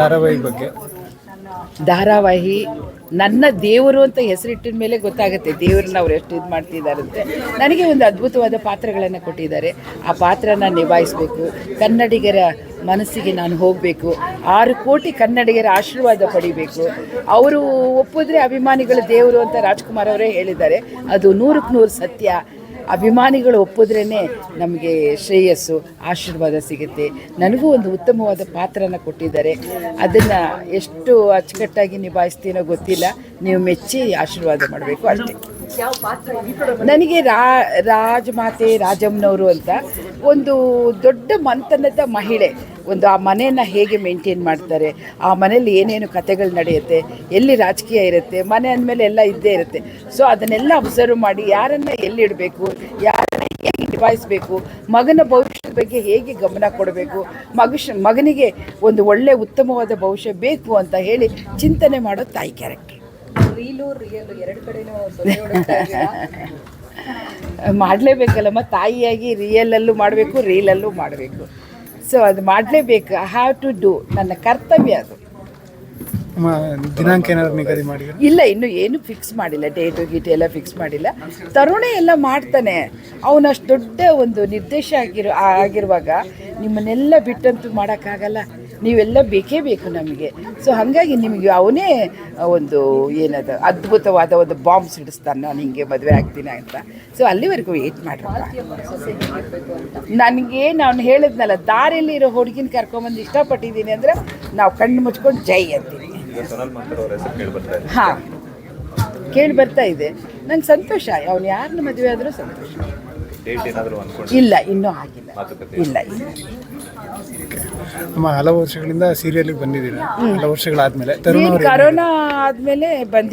ಧಾರಾವಾಹಿ ಬಗ್ಗೆ. ಧಾರಾವಾಹಿ, ನನ್ನ ದೇವರು ಅಂತ ಹೆಸರಿಟ್ಟಿದ ಮೇಲೆ ಗೊತ್ತಾಗುತ್ತೆ ದೇವ್ರನ್ನ ಅವ್ರು ಎಷ್ಟು ಇದು ಮಾಡ್ತಿದ್ದಾರಂತೆ ನನಗೆ ಒಂದು ಅದ್ಭುತವಾದ ಪಾತ್ರಗಳನ್ನು ಕೊಟ್ಟಿದ್ದಾರೆ. ಆ ಪಾತ್ರನ ನಿಭಾಯಿಸಬೇಕು. ಕನ್ನಡಿಗರ ಮನಸ್ಸಿಗೆ ನಾನು ಹೋಗಬೇಕು. ಆರು ಕೋಟಿ ಕನ್ನಡಿಗರ ಆಶೀರ್ವಾದ ಪಡಿಬೇಕು. ಅವರು ಒಪ್ಪಿದ್ರೆ ಅಭಿಮಾನಿಗಳು ದೇವರು ಅಂತ ರಾಜ್ಕುಮಾರ್ ಅವರೇ ಹೇಳಿದ್ದಾರೆ. ಅದು ನೂರಕ್ಕೆ ನೂರು ಸತ್ಯ. ಅಭಿಮಾನಿಗಳು ಒಪ್ಪಿದ್ರೇ ನಮಗೆ ಶ್ರೇಯಸ್ಸು, ಆಶೀರ್ವಾದ ಸಿಗುತ್ತೆ. ನನಗೂ ಒಂದು ಉತ್ತಮವಾದ ಪಾತ್ರನ ಕೊಟ್ಟಿದ್ದಾರೆ. ಅದನ್ನು ಎಷ್ಟು ಅಚ್ಚುಕಟ್ಟಾಗಿ ನಿಭಾಯಿಸ್ತೀನೋ ಗೊತ್ತಿಲ್ಲ. ನೀವು ಮೆಚ್ಚಿ ಆಶೀರ್ವಾದ ಮಾಡಬೇಕು. ಅಷ್ಟೇ. ನನಗೆ ರಾ, ರಾಜಮಾತೆ ರಾಜಮ್ಮನವರು ಅಂತ ಒಂದು ದೊಡ್ಡ ಮಂಥನದ ಮಹಿಳೆ. ಒಂದು ಆ ಮನೆಯನ್ನು ಹೇಗೆ ಮೇಂಟೈನ್ ಮಾಡ್ತಾರೆ, ಆ ಮನೆಯಲ್ಲಿ ಏನೇನು ಕಥೆಗಳು ನಡೆಯುತ್ತೆ, ಎಲ್ಲಿ ರಾಜಕೀಯ ಇರುತ್ತೆ, ಮನೆ ಅಂದಮೇಲೆ ಎಲ್ಲ ಇದ್ದೇ ಇರುತ್ತೆ. ಸೊ ಅದನ್ನೆಲ್ಲ ಅಬ್ಸರ್ವ್ ಮಾಡಿ ಯಾರನ್ನು ಎಲ್ಲಿಡಬೇಕು ಯಾರನ್ನ ಹೇಗೆ ನಿಭಾಯಿಸಬೇಕು, ಮಗನ ಭವಿಷ್ಯದ ಬಗ್ಗೆ ಹೇಗೆ ಗಮನ ಕೊಡಬೇಕು, ಮಗುಷ್, ಮಗನಿಗೆ ಒಂದು ಒಳ್ಳೆಯ ಉತ್ತಮವಾದ ಭವಿಷ್ಯ ಬೇಕು ಅಂತ ಹೇಳಿ ಚಿಂತನೆ ಮಾಡೋ ತಾಯಿ ಕ್ಯಾರೆಕ್ಟರ್ ರೀಲು ರಿಯಲ್ ಎರಡು ಕಡೆನೂ? ಮಾಡಲೇಬೇಕಲ್ಲಮ್ಮ ತಾಯಿಯಾಗಿ ರಿಯಲಲ್ಲೂ ಮಾಡಬೇಕು ರೀಲಲ್ಲೂ ಮಾಡಬೇಕು. ಸೊ ಅದು ಮಾಡಲೇಬೇಕು ಹ್ಯಾವ್ ಟು ಡೂ ನನ್ನ ಕರ್ತವ್ಯ ಅದು. ದಿನಾಂಕ ಏನಾದ್ರು ನಿಗದಿ ಮಾಡಿ ಇಲ್ಲ, ಇನ್ನು ಏನು ಫಿಕ್ಸ್ ಮಾಡಿಲ್ಲ. ಡೇಟು ಗೀಟು ಎಲ್ಲ ಫಿಕ್ಸ್ ಮಾಡಿಲ್ಲ. ತರುಣೆ ಎಲ್ಲ ಮಾಡ್ತಾನೆ. ಅವನಷ್ಟು ದೊಡ್ಡ ಒಂದು ನಿರ್ದೇಶ ಆಗಿರೋ ಆಗಿರುವಾಗ ನಿಮ್ಮನ್ನೆಲ್ಲ ಬಿಟ್ಟಂತೂ ಮಾಡೋಕ್ಕಾಗಲ್ಲ. ನೀವೆಲ್ಲ ಬೇಕೇ ಬೇಕು ನಮಗೆ. ಸೊ ಹಾಗಾಗಿ ನಿಮಗೆ ಅವನೇ ಒಂದು ಏನದು, ಅದ್ಭುತವಾದ ಒಂದು ಬಾಂಬ್ ಸಿಡಿಸ್ತಾನೆ. ನಾನು ಹಿಂಗೆ ಮದುವೆ ಆಗ್ತೀನಿ ಅಂತ. ಸೊ ಅಲ್ಲಿವರೆಗೂ ವೇಟ್ ಮಾಡ್ರಪ್ಪ ನನಗೆ ನಾನು ಹೇಳಿದ್ನಲ್ಲ ದಾರಿಯಲ್ಲಿ ಇರೋ ಹುಡುಗಿನ ಕರ್ಕೊಂಬಂದು ಇಷ್ಟಪಟ್ಟಿದ್ದೀನಿ ಅಂದರೆ ನಾವು ಕಣ್ಣು ಮುಚ್ಕೊಂಡು ಜೈ ಅಂತೀನಿ ಹಾಂ. ಕೇಳಿ ಬರ್ತಾ ಇದೆ. ನಂಗೆ ಸಂತೋಷ ಅವನು ಯಾರನ್ನ ಮದುವೆ ಆದರೂ ಸಂತೋಷ. ಇಲ್ಲ ಇನ್ನೂ ಆಗಿಲ್ಲ. ಇಲ್ಲ ಇಲ್ಲ. ಅಮ್ಮ ಹಲವು ವರ್ಷಗಳಿಂದ ಸೀರಿಯಲ್ಗೆ ಬಂದಿದ್ದೀನಿ ಹಲವು ವರ್ಷಗಳಾದ್ಮೇಲೆ ತರುಣ್ ಕರೋನಾ ಆದಮೇಲೆ ಬಂದಿ